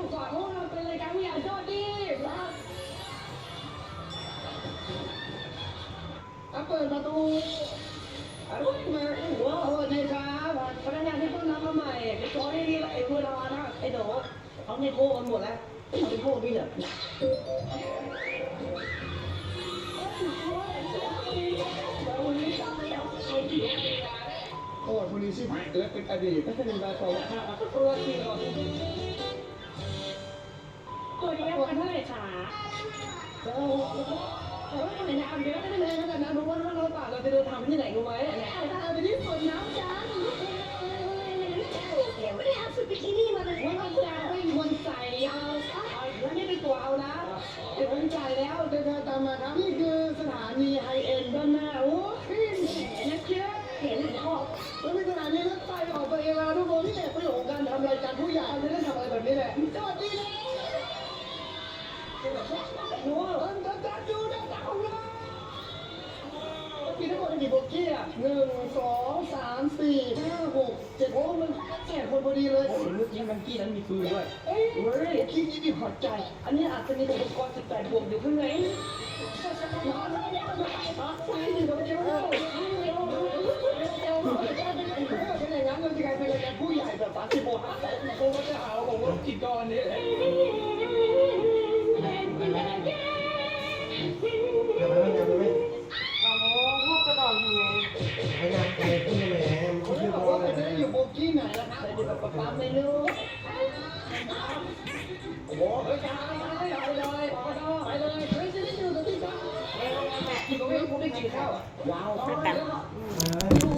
ดูก่อนเพราะว่าเราเป็นรายการผู้ใหญ่สวัสดีครับอะเปิดประตูอะลุกมาโอ้โหสวัสดีครับพนักงานที่ต้อนรับมาใหม่ไปจอยนี่ไอ้พวกเรานะไอ้หนูเขาในโค้กันหมดแล้วเอาไปโค้พี่เหรอโอ้คนนี้ชื่อและเป็นอดีตไม่ใช่เป็นแบบของข้าตัวจริงก่อ ตัวนี้วันเท่าไหร่คะโอ้โหแต่ว่าทำไมน้ำเยอะไม่ได้เลยขนนั้นรู้ว่าถ้าเราป่าเราจะเดินทางไปที่ไหนรู้ไหมเนี่ยไปที่สวนน้ำกันเดี๋ยวไม่ได้เอาชุดบิกินี่มาเลยว่ามันจะไม่ควรใส่เอาแล้วนี่เป็นตัวเอานะเดี๋ยวผมจ่ายแล้วเดินตามมาครับนี่คือสถานีไฮเอ็นด้านหน้าโอ้ยนักเชื่อเห็นหรอแล้วมีสถานีรถไฟออกไปเองมาทุกคนที่แอบประโยชน์ของการทำรายการผู้ใหญ่ มีทั้งหมดกี่โบกี้อะหนึ่งสองสามสี่ห้าหกเจ็ดโอ้มันแจกคนพอดีเลยโอ้ยเมื่อกี้มันกี้นั้นมีฟืนด้วย เอ้ยคิดนี้มีหัวใจ อันนี้อาจจะมีอุปกรณ์18บวกอยู่ข้างในไปดิเราไปเจอเราเป็นอย่างนั้นเราจะกลายเป็นรายการผู้ใหญ่แบบสามสิบโมงห้าสิบคงก็จะหาว่าผมว่ากินก้อนนี้ท จะได้อยู่กับที่บ้าน กินตรงนี้ผมได้กินข้าวว้าว เออ